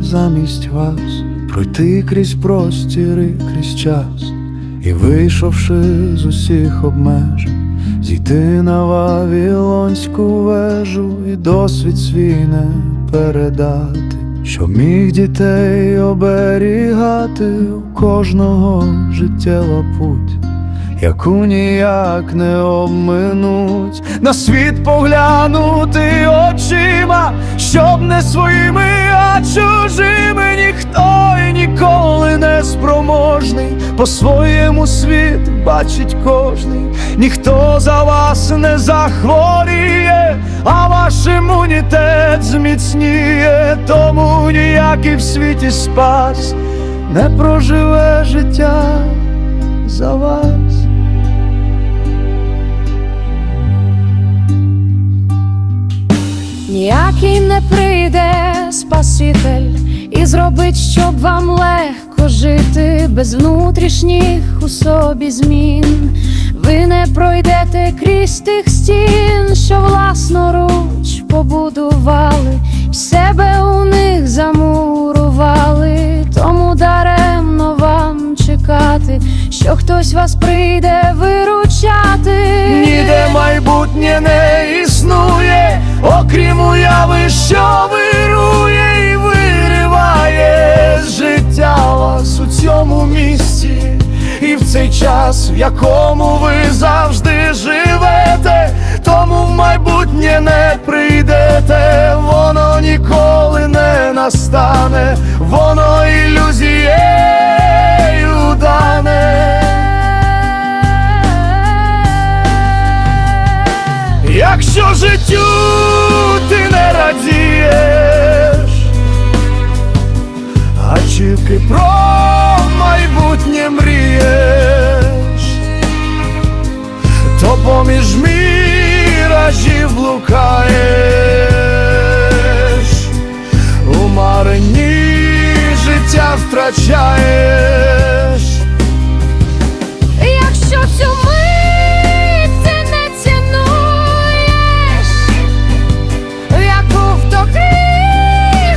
замість вас пройти крізь простір і крізь час, і вийшовши з усіх обмежень, зійти на Вавилонську вежу і досвід свій не передати, що міг дітей оберігати у кожного життєва путь яку ніяк не обминуть, на світ поглянути очима, щоб не своїми, а чужими ніхто і ніколи не спроможний, по своєму світ бачить кожний, ніхто за вас не захворіє, а ваш імунітет зміцніє, тому ніякий в світі спас не проживе життя за вас. Ніякий не прийде Спаситель і зробить, щоб вам легко жити без внутрішніх у собі змін. Ви не пройдете крізь тих стін, що власноруч побудували, себе у них замурували, тому даремно вам чекати, що хтось вас прийде виручати. Уяви, що вирує і вириває з життя вас у цьому місці, і в цей час, в якому ви завжди живете, тому в майбутнє не прийдете, втрачаєш. Якщо цю мить ти не цінуєш, яку в тобі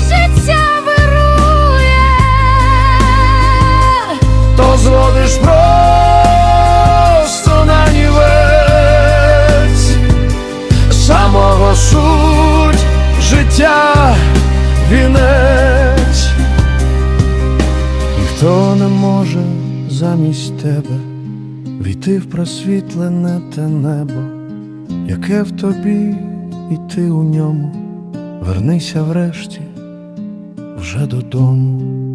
життя вирує, то зводиш просто на нівець самого суть життя вінець, ніхто не може замість тебе війти в просвітлене те небо, яке в тобі і ти у ньому. Вернися врешті вже додому.